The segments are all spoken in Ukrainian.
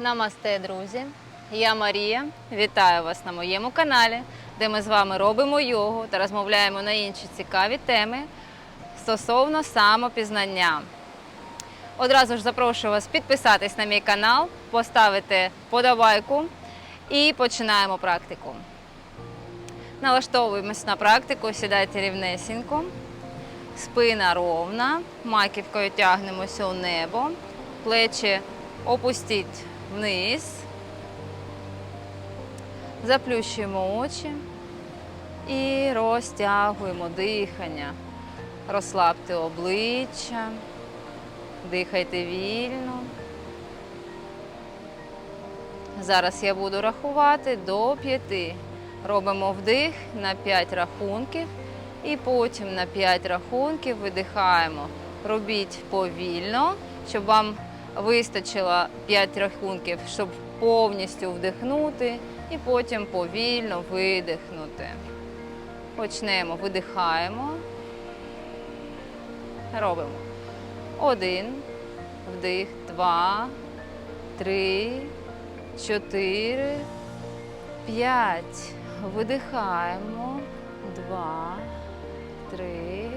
Намасте, друзі! Я Марія. Вітаю вас на моєму каналі, де ми з вами робимо йогу та розмовляємо на інші цікаві теми стосовно самопізнання. Одразу ж запрошую вас підписатись на мій канал, поставити подобайку і починаємо практику. Налаштовуємось на практику, сідайте рівнесенько, спина ровна, маківкою тягнемося у небо, плечі опустіть вниз, заплющуємо очі і розтягуємо дихання. Розслабте обличчя, дихайте вільно. Зараз я буду рахувати до п'яти. Робимо вдих на 5 рахунків і потім на 5 рахунків видихаємо. Робіть повільно, щоб вам вистачило 5 рахунків, щоб повністю вдихнути і потім повільно видихнути. Почнемо, видихаємо. Робимо. Один, вдих, два, три, чотири, п'ять. Видихаємо. Два, три,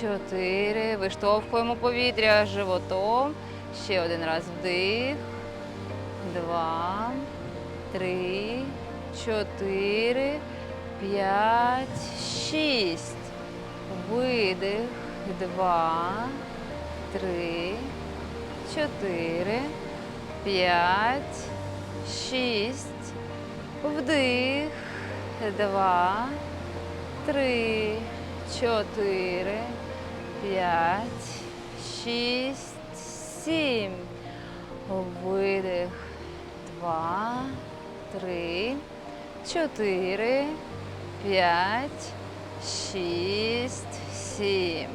чотири. Виштовхуємо повітря животом. Ще один раз. Вдих. Два, три, чотири, п'ять, шість. Видих. Два, три, чотири, п'ять, шість. Вдих. Два, три, чотири, п'ять, шість, сім. Видих. Два, три, чотири, п'ять, шість, сім.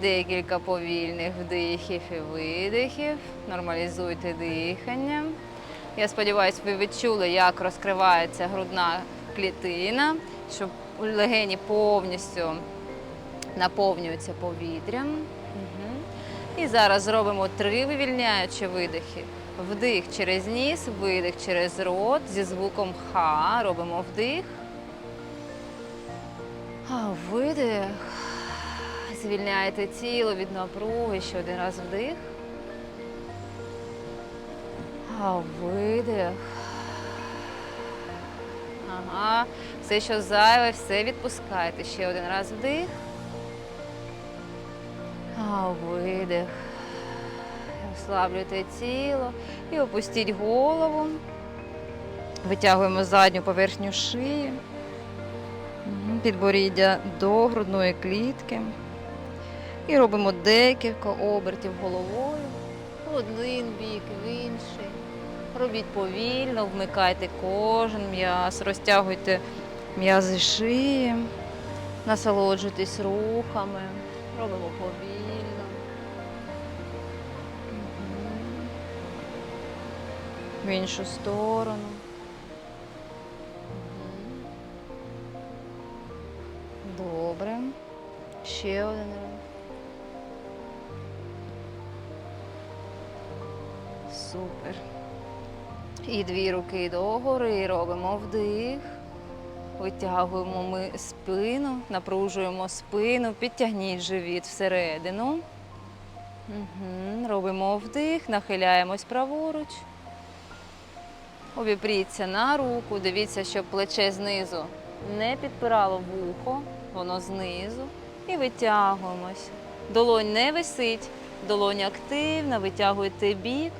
Декілька повільних вдихів і видихів. Нормалізуйте дихання. Я сподіваюся, ви відчули, як розкривається грудна клітина, щоб легені повністю наповнюються повітрям. Мгм. І зараз зробимо три вивільняючі видихи. Вдих через ніс, видих через рот зі звуком Х. Робимо вдих. Видих. Звільняєте тіло від напруги. Ще один раз вдих. А видих. Ага. Все, що зайве, все відпускайте. Ще один раз вдих. Видих. Розслаблюйте тіло і опустіть голову. Витягуємо задню поверхню шиї. Підборіддя до грудної клітки. І робимо декілька обертів головою. В один бік, в інший. Робіть повільно, вмикайте кожен м'яз, розтягуйте м'язи шиї, насолоджуйтесь рухами. Робимо повільно. В іншу сторону. Добре. Ще один раз. Супер. І дві руки догори, робимо вдих. Витягуємо ми спину, напружуємо спину, підтягніть живіт всередину. Угу. Робимо вдих, нахиляємось праворуч. Обіпріться на руку, дивіться, щоб плече знизу не підпирало вухо, воно знизу. І витягуємось. Долонь не висить, долонь активна, витягуєте бік.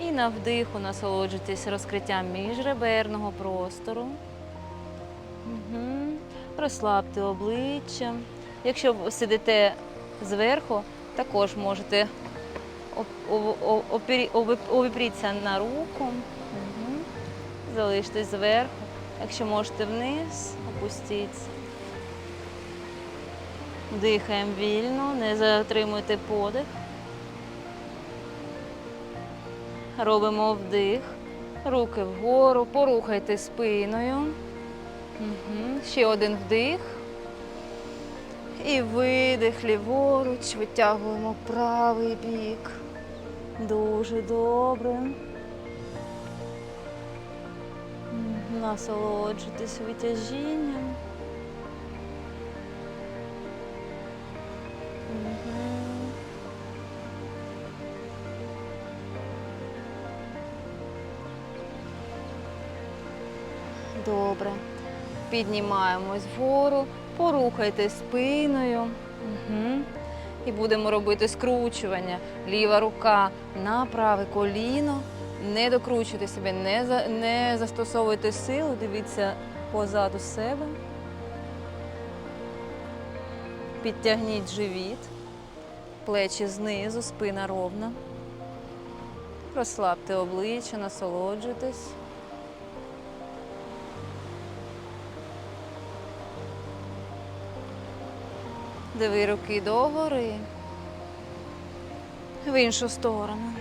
І на вдиху насолоджуйтесь розкриттям міжреберного простору. Угу. Розслабте обличчя. Якщо сидите зверху, також можете оп- ов- о- опірі- ови- обіпріться на руку. Залиштесь зверху. Якщо можете вниз, опустіться. Дихаємо вільно, не затримуйте подих. Робимо вдих, руки вгору, порухайте спиною. Угу. Ще один вдих. І видих ліворуч, витягуємо правий бік. Дуже добре. Насолоджуйтесь витяжінням. Добре. Піднімаємось вгору, порухайте спиною. Угу. І будемо робити скручування. Ліва рука на праве коліно. Не докручуйте себе, не, за, не застосовуйте силу, дивіться позаду себе. Підтягніть живіт, плечі знизу, спина ровна. Розслабте обличчя, насолоджуйтесь. Диви руки догори. В іншу сторону.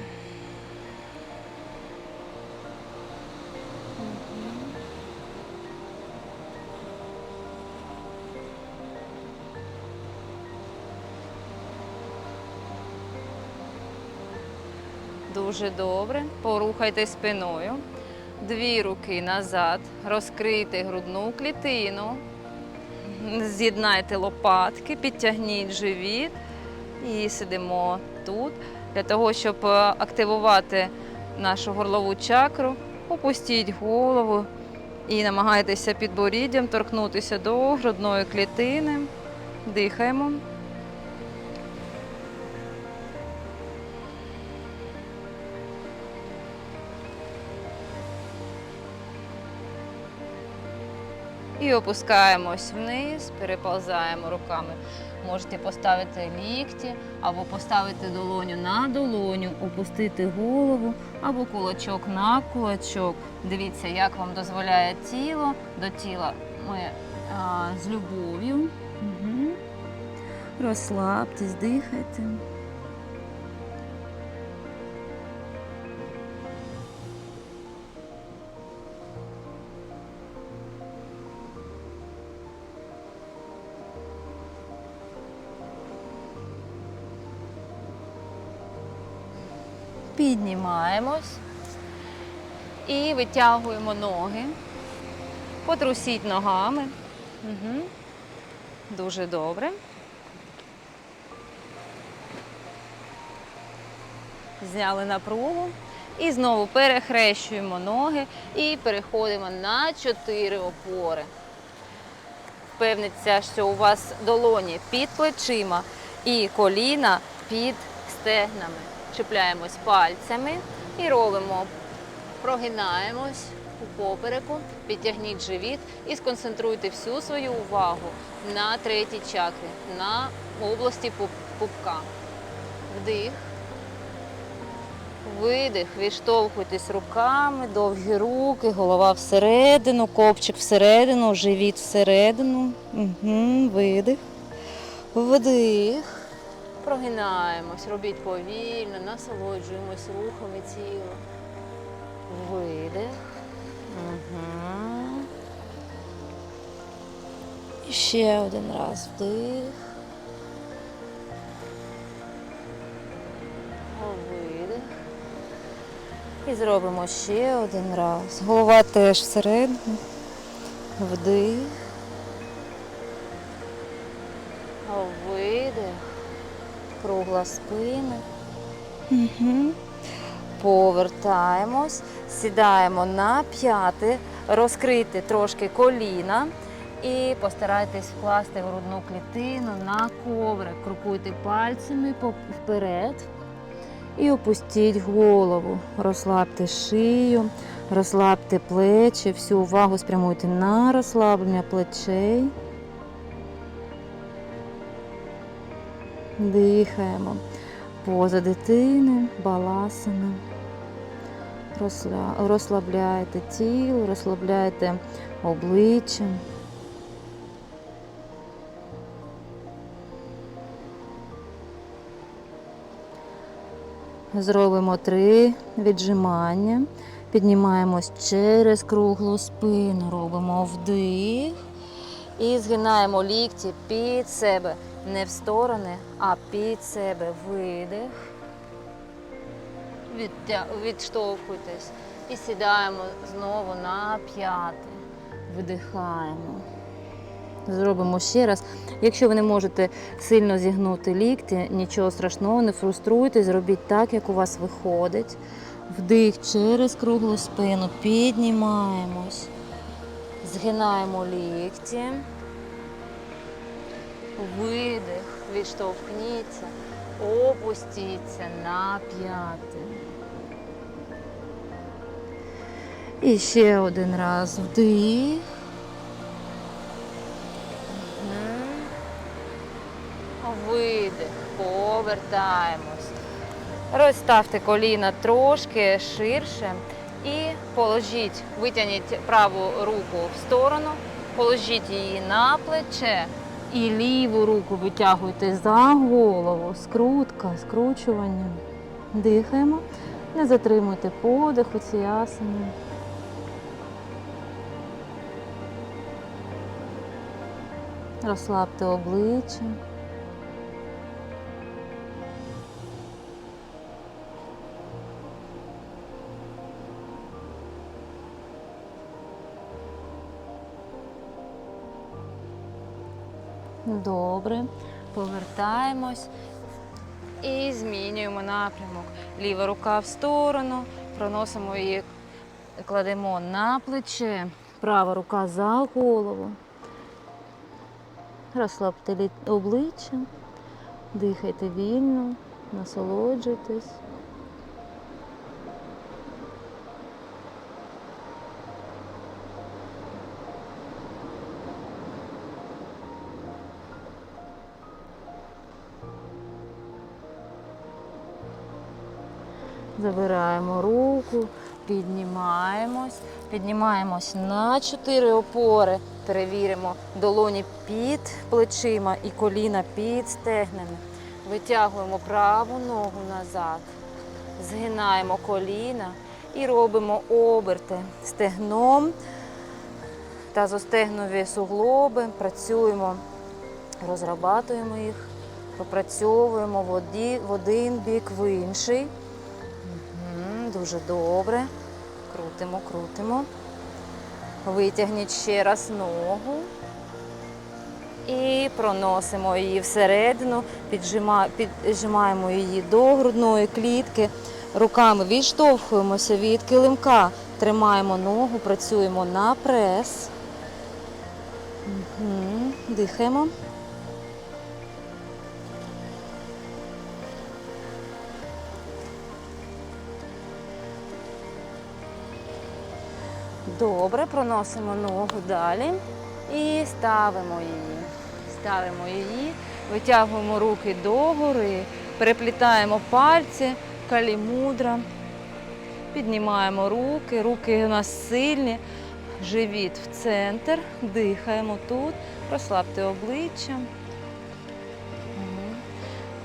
Дуже добре. Порухайте спиною. Дві руки назад. Розкрийте грудну клітину. З'єднайте лопатки, підтягніть живіт і сидимо тут. Для того, щоб е, активувати нашу горлову чакру, опустіть голову і намагайтеся підборіддям торкнутися до грудної клітини. Дихаємо. І опускаємось вниз, переползаємо руками. Можете поставити лікті або поставити долоню на долоню, опустити голову або кулачок на кулачок. Дивіться, як вам дозволяє тіло до тіла. Ми а, з любов'ю. Угу. Розслабтесь, дихайте. Піднімаємось і витягуємо ноги. Потрусіть ногами. Угу. Дуже добре. Зняли напругу. І знову перехрещуємо ноги і переходимо на чотири опори. Впевниться, що у вас долоні під плечима і коліна під стегнами. Чіпляємось пальцями і робимо, прогинаємось у попереку, підтягніть живіт і сконцентруйте всю свою увагу на третій чакрі, на області пупка. Вдих. Видих, відштовхуйтесь руками, довгі руки, голова всередину, копчик всередину, живіт всередину. Угу, видих. Вдих. Прогинаємось, робіть повільно, насолоджуємось рухами тіла. Видих. Угу. І ще один раз вдих. Видих. І зробимо ще один раз. Голова теж всередину. Вдих. Кругла спина. Угу. Повертаємось, сідаємо на п'яти, розкрити трошки коліна і постарайтесь вкласти грудну клітину на коврик. Крокуйте пальцями вперед і опустіть голову. Розслабте шию, розслабте плечі, всю увагу спрямуйте на розслаблення плечей. Дихаємо. Поза дитини, баласана. Розсля- Розслабляйте тіло, розслабляйте обличчя. Зробимо три віджимання. Піднімаємось через круглу спину, робимо вдих і згинаємо лікті під себе. Не в сторони, а під себе видих. Відштовхуйтесь і сідаємо знову на п'яти. Видихаємо. Зробимо ще раз. Якщо ви не можете сильно зігнути лікті, нічого страшного, не фруструйте, зробіть так, як у вас виходить. Вдих через круглу спину, піднімаємось, згинаємо лікті. Видих, відштовхніться, опустіться на п'яти. І ще один раз вдих. Видих, повертаємось. Розставте коліна трошки ширше і положіть, витягніть праву руку в сторону, положіть її на плече і ліву руку витягуйте за голову. Скрутка, скручування. Дихаємо. Не затримуйте подих у цій асані. Розслабте обличчя. Добре. Повертаємось і змінюємо напрямок. Ліва рука в сторону, проносимо її, кладемо на плече, права рука за голову. Розслабте обличчя, дихайте вільно, насолоджуйтесь. Забираємо руку, піднімаємось, піднімаємось на чотири опори. Перевіримо долоні під плечима і коліна під стегнами. Витягуємо праву ногу назад, згинаємо коліна і робимо оберти стегном та зостегнові суглоби. Працюємо, розрабатуємо їх, попрацьовуємо в в один бік, в інший. Дуже добре. Крутимо, крутимо. Витягніть ще раз ногу. І проносимо її всередину, піджимаємо її до грудної клітки. Руками відштовхуємося від килимка, тримаємо ногу, працюємо на прес. Мгм, Дихаємо. Добре, проносимо ногу далі і ставимо її. Ставимо її, витягуємо руки догори, переплітаємо пальці, калімудра. Піднімаємо руки, руки у нас сильні, живіт в центр, дихаємо тут, розслабте обличчя.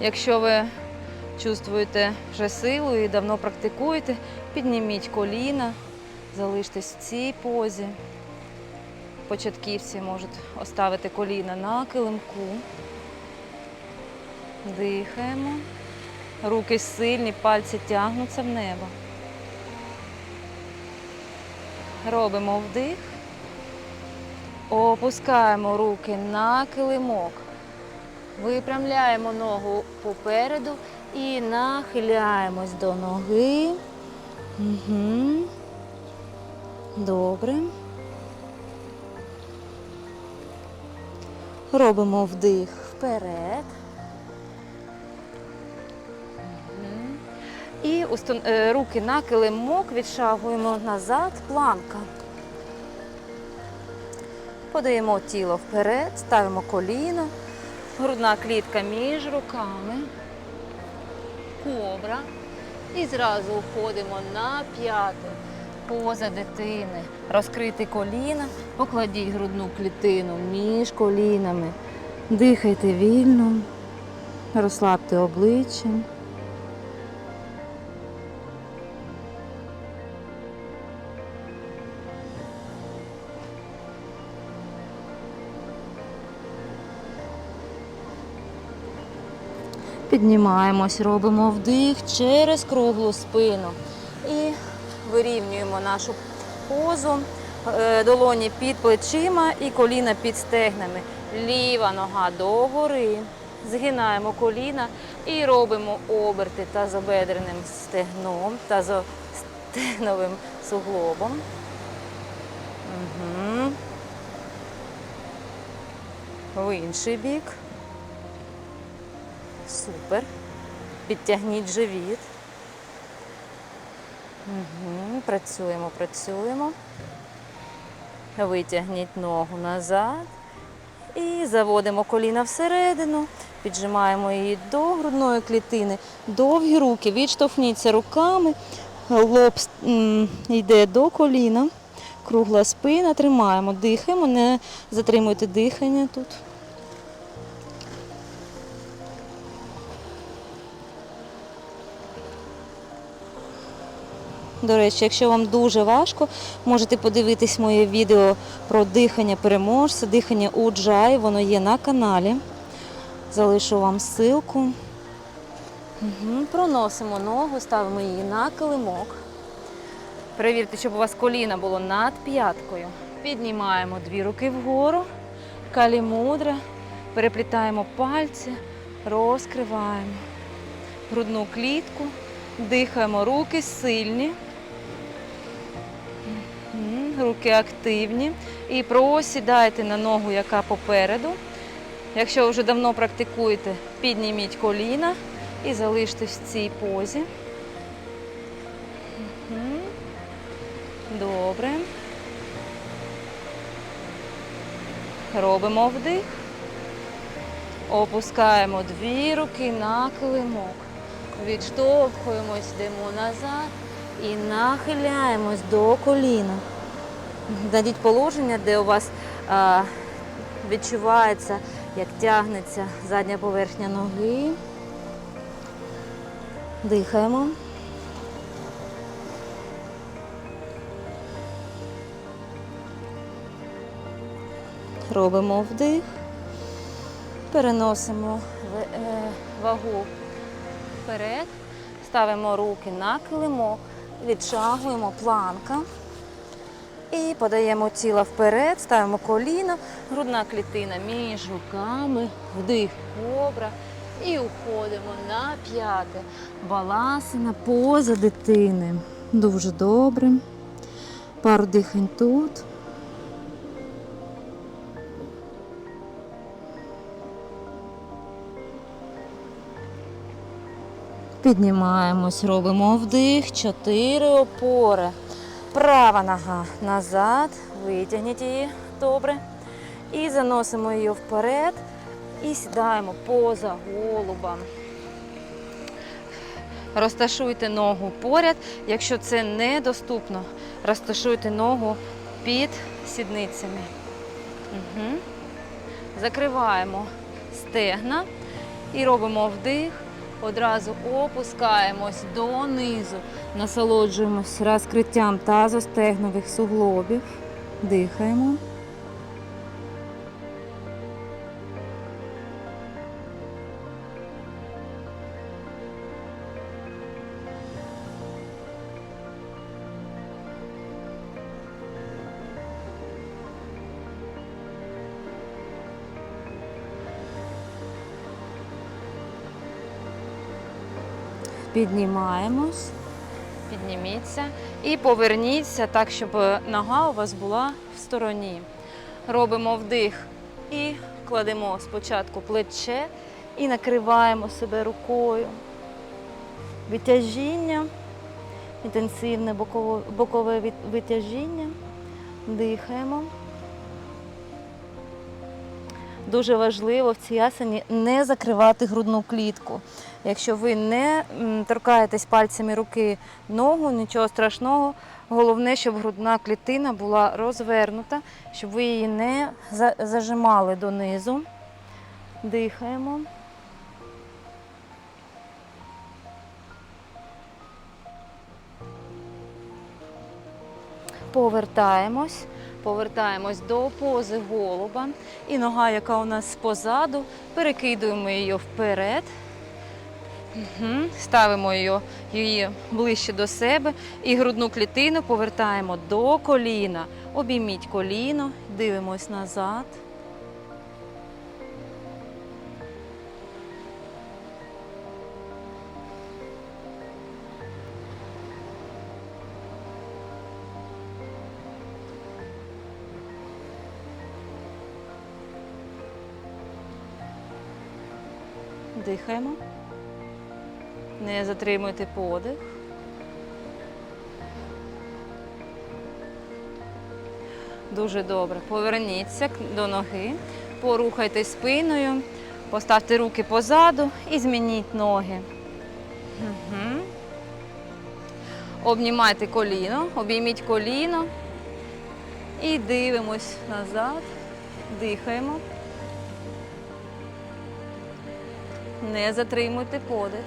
Якщо ви чувствуєте вже силу і давно практикуєте, підніміть коліна, залиштесь в цій позі. Початківці можуть оставити коліна на килимку. Дихаємо. Руки сильні, пальці тягнуться в небо. Робимо вдих. Опускаємо руки на килимок. Випрямляємо ногу попереду і нахиляємось до ноги. Угу. Добре. Робимо вдих вперед. І е, руки на килимок відшагуємо назад, планка. Подаємо тіло вперед, ставимо коліно, грудна клітка між руками, кобра. І зразу входимо на п'яти. Поза дитини. Розкрити коліна, покладіть грудну клітину між колінами. Дихайте вільно, розслабте обличчя. Піднімаємось, робимо вдих через круглу спину. Вирівнюємо нашу позу. е, долоні під плечима і коліна під стегнами. Ліва нога догори. Згинаємо коліна і робимо оберти тазобедреним стегном, тазостегновим суглобом. Угу. В інший бік. Супер. Підтягніть живіт. Угу. Працюємо, працюємо. Витягніть ногу назад. І заводимо коліна всередину, піджимаємо її до грудної клітини, довгі руки, відштовхніться руками, лоб йде до коліна, кругла спина, тримаємо, дихаємо, не затримуйте дихання тут. До речі, якщо вам дуже важко, можете подивитись моє відео про дихання переможця, дихання уджай, воно є на каналі. Залишу вам ссылку. Проносимо ногу, ставимо її на килимок. Перевірте, щоб у вас коліна було над п'яткою. Піднімаємо дві руки вгору, калімудра, переплітаємо пальці, розкриваємо грудну клітку, дихаємо руки сильні. Руки активні. І просідайте на ногу, яка попереду. Якщо вже давно практикуєте, підніміть коліна і залиштесь в цій позі. Добре. Робимо вдих. Опускаємо дві руки на килимок. Відштовхуємось, йдемо назад і нахиляємось до коліна. Дадіть положення, де у вас а, відчувається, як тягнеться задня поверхня ноги. Дихаємо. Робимо вдих. Переносимо е, вагу вперед, ставимо руки на килимок, відшагуємо планка. І подаємо тіло вперед, ставимо коліна, грудна клітина між руками, вдих, кобра. І уходимо на п'яте. Баласина поза дитини. Дуже добре. Пару дихань тут. Піднімаємось, робимо вдих, чотири опори. Права нога назад, витягніть її добре. І заносимо її вперед і сідаємо поза голубом. Розташуйте ногу поряд. Якщо це недоступно, розташуйте ногу під сідницями. Угу. Закриваємо стегна і робимо вдих. Одразу опускаємось донизу, насолоджуємось розкриттям тазостегнових суглобів. Дихаємо. Піднімаємось, підніміться і поверніться так, щоб нога у вас була в стороні. Робимо вдих і кладемо спочатку плече і накриваємо себе рукою. Витяжіння, інтенсивне бокове витяжіння. Дихаємо. Дуже важливо в цій асані не закривати грудну клітку. Якщо ви не торкаєтесь пальцями руки ногу, нічого страшного. Головне, щоб грудна клітина була розвернута, щоб ви її не зажимали донизу. Дихаємо. Повертаємось. Повертаємось до пози голуба. І нога, яка у нас позаду, перекидуємо її вперед. Угу. Ставимо її, її ближче до себе і грудну клітину повертаємо до коліна. Обійміть коліно, дивимось назад. Дихаємо. Не затримуйте подих. Дуже добре. Поверніться до ноги, порухайте спиною, поставте руки позаду і змініть ноги. Угу. Обнімайте коліно, обійміть коліно і дивимось назад, дихаємо. Не затримуйте подих.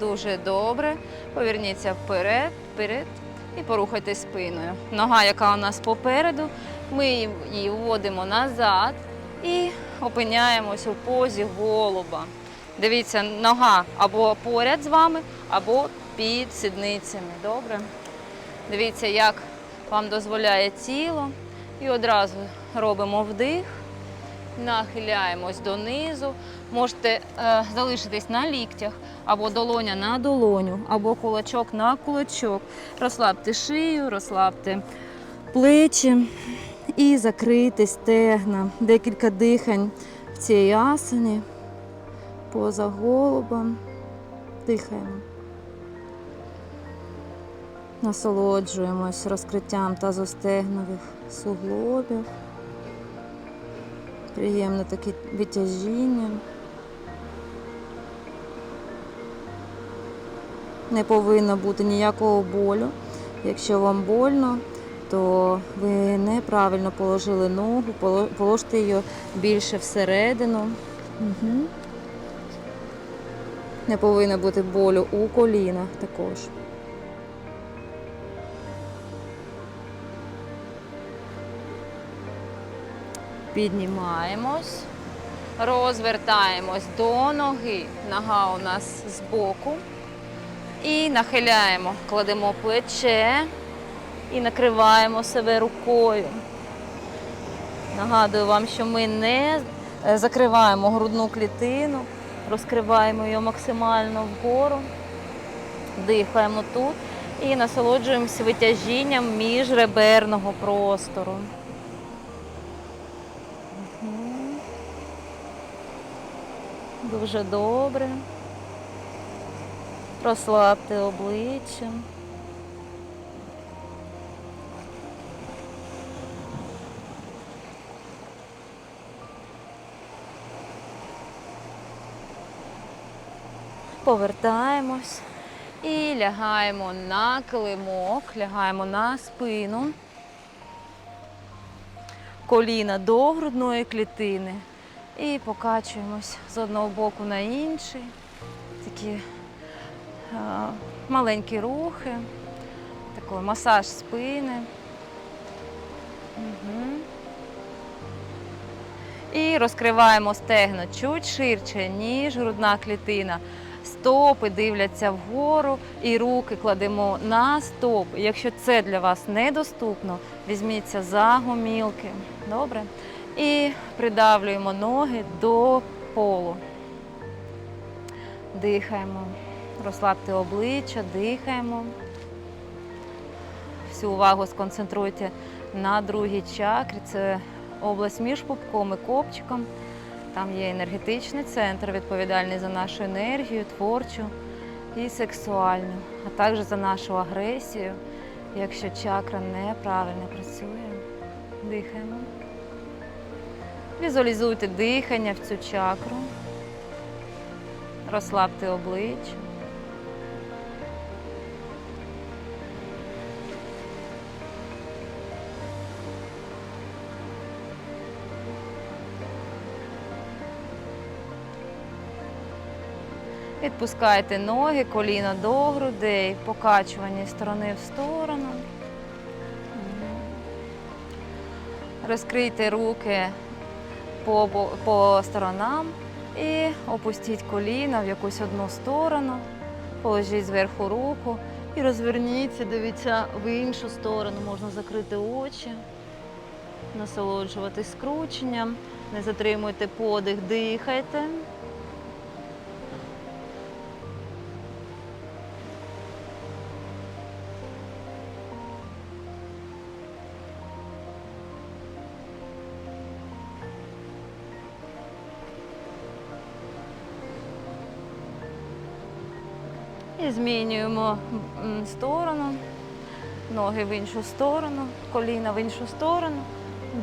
Дуже добре. Поверніться вперед, вперед і порухайте спиною. Нога, яка у нас попереду, ми її вводимо назад і опиняємось у позі голуба. Дивіться, нога або поряд з вами, або під сідницями. Добре? Дивіться, як вам дозволяє тіло. І одразу робимо вдих, нахиляємось донизу. Можете е, залишитись на ліктях, або долоня на долоню, або кулачок на кулачок. Розслабте шию, розслабте плечі і закрийте стегна. Декілька дихань в цій асані поза голубом. Дихаємо. Насолоджуємось розкриттям тазостегнових суглобів. Приємне таке відтяжіння. Не повинно бути ніякого болю. Якщо вам больно, то ви неправильно положили ногу, поло- положте її більше всередину. Угу. Не повинно бути болю у колінах також. Піднімаємось, розвертаємось до ноги. Нога у нас збоку. І нахиляємо, кладемо плече і накриваємо себе рукою. Нагадую вам, що ми не закриваємо грудну клітину, розкриваємо її максимально вгору, дихаємо тут і насолоджуємося витяжінням міжреберного простору. Дуже добре. Розслабте обличчя. Повертаємось і лягаємо на килимок, лягаємо на спину. Коліна до грудної клітини. І покачуємось з одного боку на інший. Такі е, маленькі рухи, такий масаж спини. Угу. І розкриваємо стегно чуть ширше, ніж грудна клітина. Стопи дивляться вгору і руки кладемо на стопи. Якщо це для вас недоступно, візьміться за гомілки. Добре? І придавлюємо ноги до полу. Дихаємо. Розслабте обличчя, дихаємо. Всю увагу сконцентруйте на другій чакрі. Це область між пупком і копчиком. Там є енергетичний центр, відповідальний за нашу енергію, творчу і сексуальну, а також за нашу агресію, якщо чакра неправильно працює. Дихаємо. Візуалізуйте дихання в цю чакру. Розслабте обличчя. Відпускайте ноги, коліна до грудей, покачування сторони в сторону. Розкрийте руки по, по сторонам і опустіть коліна в якусь одну сторону, положіть зверху руку і розверніться, дивіться в іншу сторону. Можна закрити очі, насолоджуватись скрученням, не затримуйте подих, дихайте. І змінюємо сторону, ноги в іншу сторону, коліна в іншу сторону.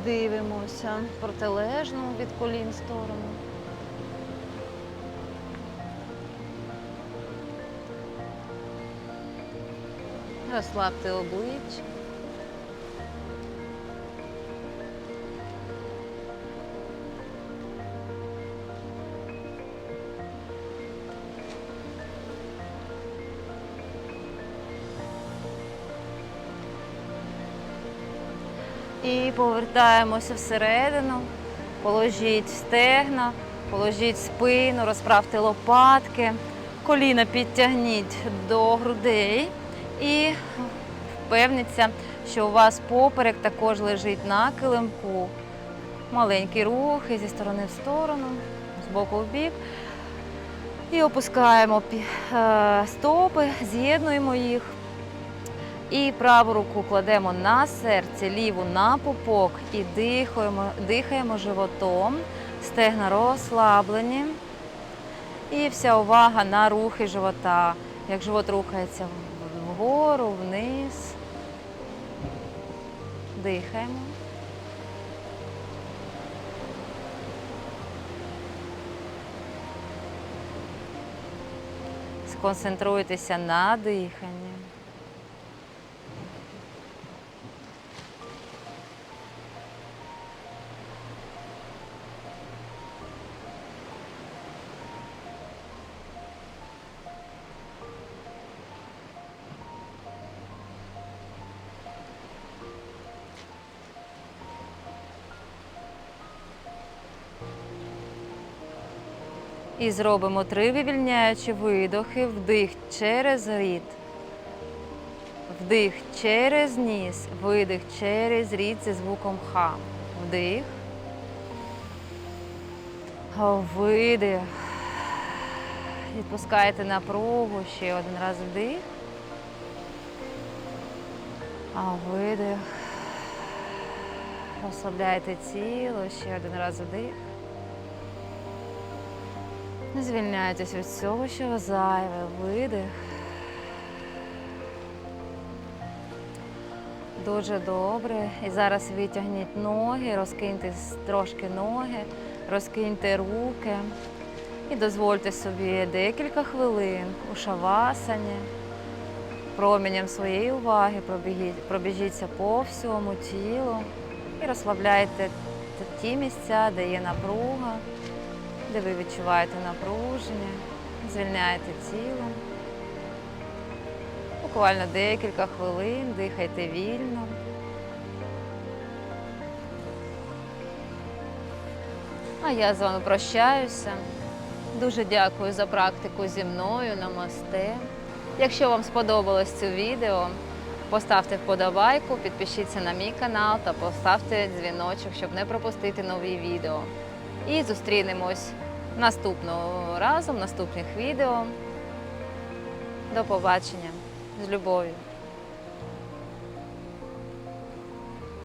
Дивимося протилежну від колін сторону. Розслабте обличчя. І повертаємося всередину. Положіть стегна, положіть спину, розправте лопатки, коліна підтягніть до грудей і впевніться, що у вас поперек також лежить на килимку. Маленькі рухи зі сторони в сторону, з боку в бік. І опускаємо е, стопи, з'єднуємо їх. І праву руку кладемо на серце, ліву на пупок і дихаємо, дихаємо животом, стегна розслаблені. І вся увага на рухи живота. Як живот рухається вгору, вниз. Дихаємо. Сконцентруйтеся на диханні. І зробимо три вивільняючі видохи, вдих через рід. Вдих через ніс, видих через рід зі звуком Х. Вдих. Видих. Відпускайте напругу. Ще один раз вдих. А видих. Розслабляйте тіло. Ще один раз вдих. Звільняйтесь від всього, що зайве, видих. Дуже добре. І зараз витягніть ноги, розкиньте трошки ноги, розкиньте руки і дозвольте собі декілька хвилин у шавасані. Промінням своєї уваги пробіжіться по всьому тілу і розслабляйте ті місця, де є напруга де ви відчуваєте напруження, звільняєте тіло. Буквально декілька хвилин, дихайте вільно. А я з вами прощаюся. Дуже дякую за практику зі мною. Намасте. Якщо вам сподобалось це відео, поставте вподобайку, підпишіться на мій канал та поставте дзвіночок, щоб не пропустити нові відео. І зустрінемось наступного разу в наступних відео. До побачення з любов'ю.